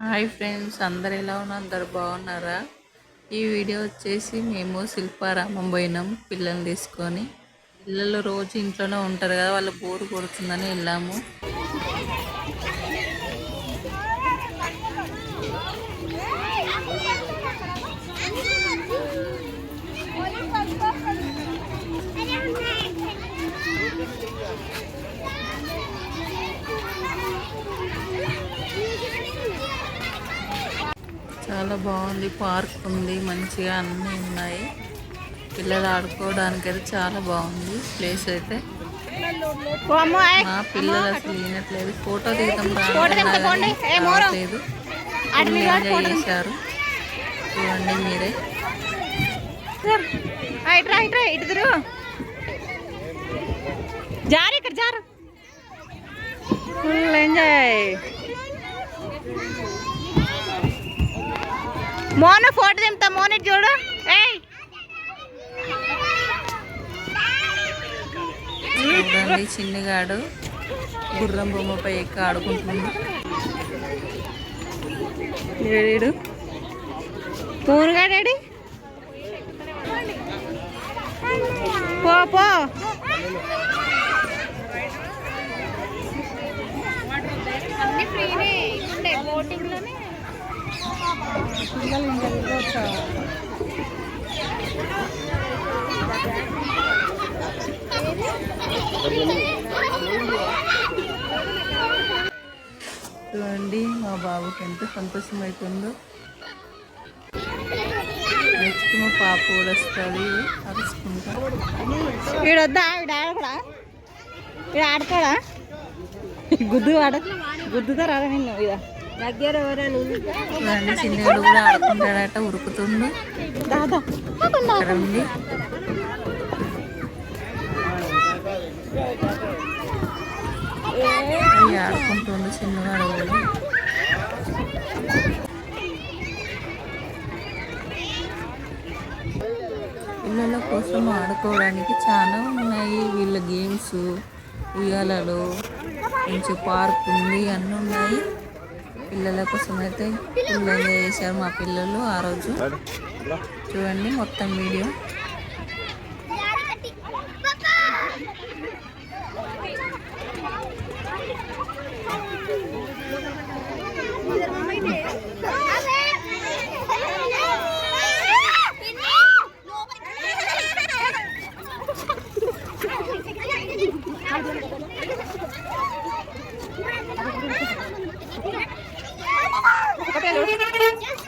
Hi friends అందరు ఎలా ఉన్నారు? అందరు బాగున్నారా? ఈ వీడియో వచ్చేసి మేము శిల్పారామం పోయినాం పిల్లల్ని తీసుకొని. పిల్లలు రోజు ఇంట్లోనే ఉంటారు కదా వాళ్ళ బోరు కొడుతుందని వెళ్ళాము. చాలా బాగుంది పార్క్ ఉంది మంచిగా అన్నీ ఉన్నాయి. పిల్లలు ఆడుకోవడానికి అయితే చాలా బాగుంది ప్లేస్ అయితే. మా పిల్లలు అసలు వినట్లేదు ఫోటో దిగుతాం ఎంజాయ్ చేశారు. చూడండి మీరే. ఇటు జారు ఇక్కడ జారు. ఫుల్ ఎంజాయ్ మోన ఫోటో దింపుతా మోన ఇటు చూడు. ఏయ్. చూడండి చిన్నగాడు? గుర్రం బొమ్మపై ఎక్కి ఆడుకుంటున్నాడు. ఏడు పూరుగాడేడి పో పో. పిల్లలు ఇంకా తిరగచ్చు చూడండి మా బాబుకి ఎంత సంతోషం అవుతుందో నెక్స్ట్ మా పాప కూడా వస్తుంది అరుచుకుంటా వీడొద్దా వీడు ఆడకూడా? వీడు ఆడతాడా? గుద్దు ఆడ గుద్దుతో రాడా నిన్ను? ఇదా. దగ్గర చూడండి చిన్నగాడు కూడా ఆడుకుంటాడట ఉరుకుతుండు. దాదా. ఇక్కడ ఉంది. అవి ఆడుకుంటుండు చిన్నగాడు కూడా. పిల్లల కోసం ఆడుకోవడానికి చాలా ఉన్నాయి వీళ్ళ గేమ్స్ ఉయ్యాలలు మంచి పార్క్ ఉంది అన్నీ ఉన్నాయి. పిల్లల కోసం అయితే ఎంజాయ్ చేశారు మా పిల్లలు ఆ రోజు. చూడండి మొత్తం వీడియో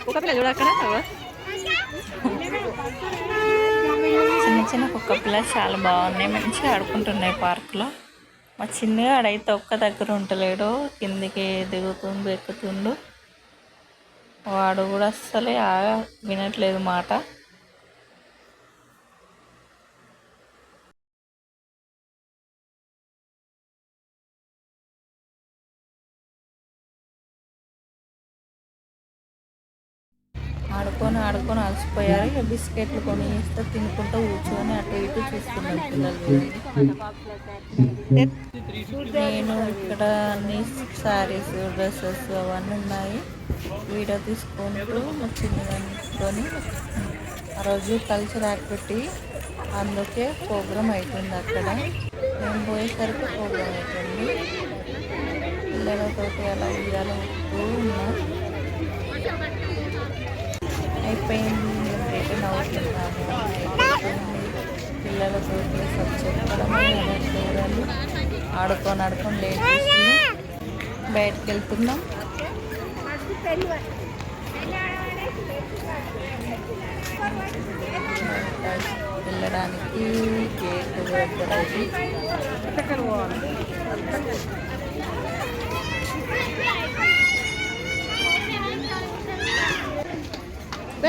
ఒక పిల్ల చిన్న చిన్న కుక్క పిల్లలు చాలా బాగున్నాయి. మంచిగా ఆడుకుంటున్నాయి పార్క్లో. మా చిన్నగా ఆడైతే ఒక్క దగ్గర ఉంటలేడు కిందికి దిగుతుండు ఎక్కుతుండు. వాడు కూడా అస్సలే వినట్లేదు మాట. ఆడుకొని ఆడుకొని అలసిపోయారు. ఇక బిస్కెట్లు కొని ఇస్తే తినుకుంటూ కూర్చొని అటు ఇటు చూస్తున్నారు పిల్లలు. నేను ఇక్కడ అన్ని శారీస్ డ్రెస్సెస్ అవన్నీ ఉన్నాయి. వీడియో తీసుకుంటూ మా చిన్నదాన్ని ఆ రోజు కల్చర్ యాక్టివిటీ అందుకే ప్రోగ్రామ్ అవుతుంది అక్కడ. మేము పోయేసరికి ప్రోగ్రామ్ అవుతుంది పిల్లలతో అలా ఉయ్యాల ఉన్నాం. అయిపోయింది. రిటర్న్ అవుతుంటాము పిల్లలతో చూడాలి. ఆడుకొని ఆడుకొని లేట్ చేస్తుంది. బయటకు వెళ్తున్నాం. వెళ్ళడానికి గేట్ దగ్గర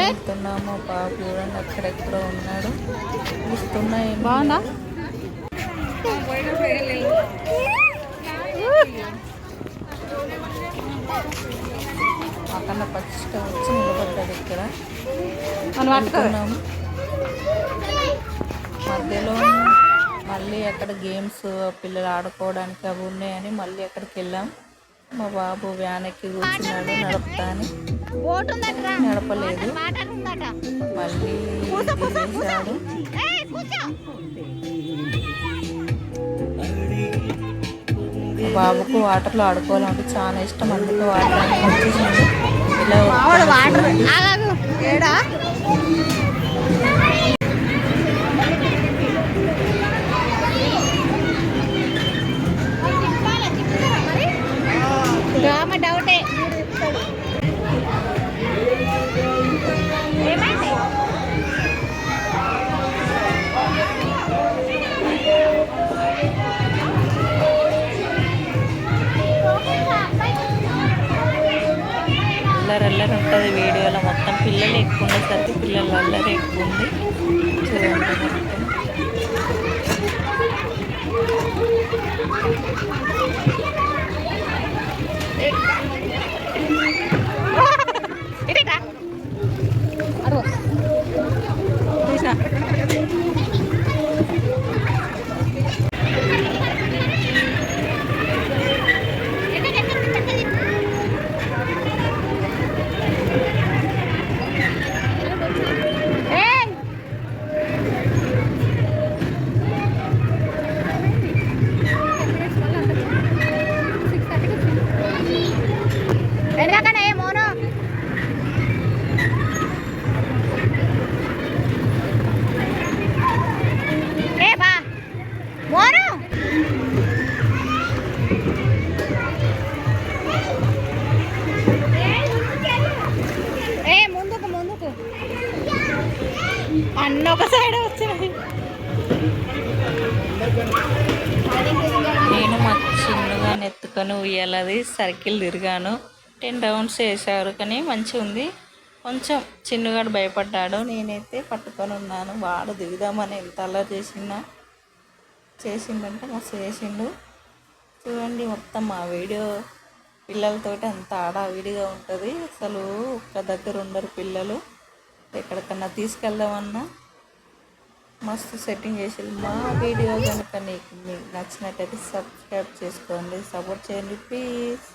వెళ్తున్నాము బాబు చూడండి అక్కడెక్కడో ఉన్నాడు. ఇస్తున్నాయి బాగుందా? అక్కడ పచ్చిక వచ్చి నిలబడ్డాడు ఇక్కడ. వెళ్తున్నాము మధ్యలో మళ్ళీ అక్కడ గేమ్స్ పిల్లలు ఆడుకోవడానికి అవి ఉన్నాయని మళ్ళీ అక్కడికి వెళ్ళాం. మా బాబు వ్యాన్ ఎక్కి కూర్చున్నాడు నడుపుతాని నడపలేదు. మళ్ళీ మా బాబుకు వాటర్లో ఆడుకోవాలంటే చాలా ఇష్టం. అందుకే వాటర్ ఇలా వాటర్ ఏడా? అల్లరి ఉంటుంది వీడియోలో. మొత్తం పిల్లలు ఎక్కువ ఉండేసరికి పిల్లలు అల్లరి ఎక్కువ ఉంది. చూడండి మొత్తం. ఇటేటా అన్న ఒక సైడ్ వచ్చినాయి నేను మా చిన్నగా నెత్తుకొని ఉయ్యాలది సర్కిల్ తిరిగాను. టెన్ రౌండ్స్ వేశారు కానీ మంచిగా ఉంది. కొంచెం చిన్నగాడు భయపడ్డాడు. నేనైతే పట్టుకొని ఉన్నాను. వాడు దిగుదామని ఎంత అలా చేసినా చేసిండంటే మస్తు చేసిండు. చూడండి మొత్తం మా వీడియో. పిల్లలతోటి అంత ఆడావిడిగా ఉంటుంది. అసలు ఒక్క దగ్గర ఉండరు పిల్లలు. ఎక్కడికన్నా తీసుకెళ్దామన్నా మస్తు సెట్టింగ్ చేసి మా వీడియో కనుక నీకు మీకు నచ్చినట్టయితే సబ్స్క్రైబ్ చేసుకోండి. సపోర్ట్ చేయండి ప్లీజ్.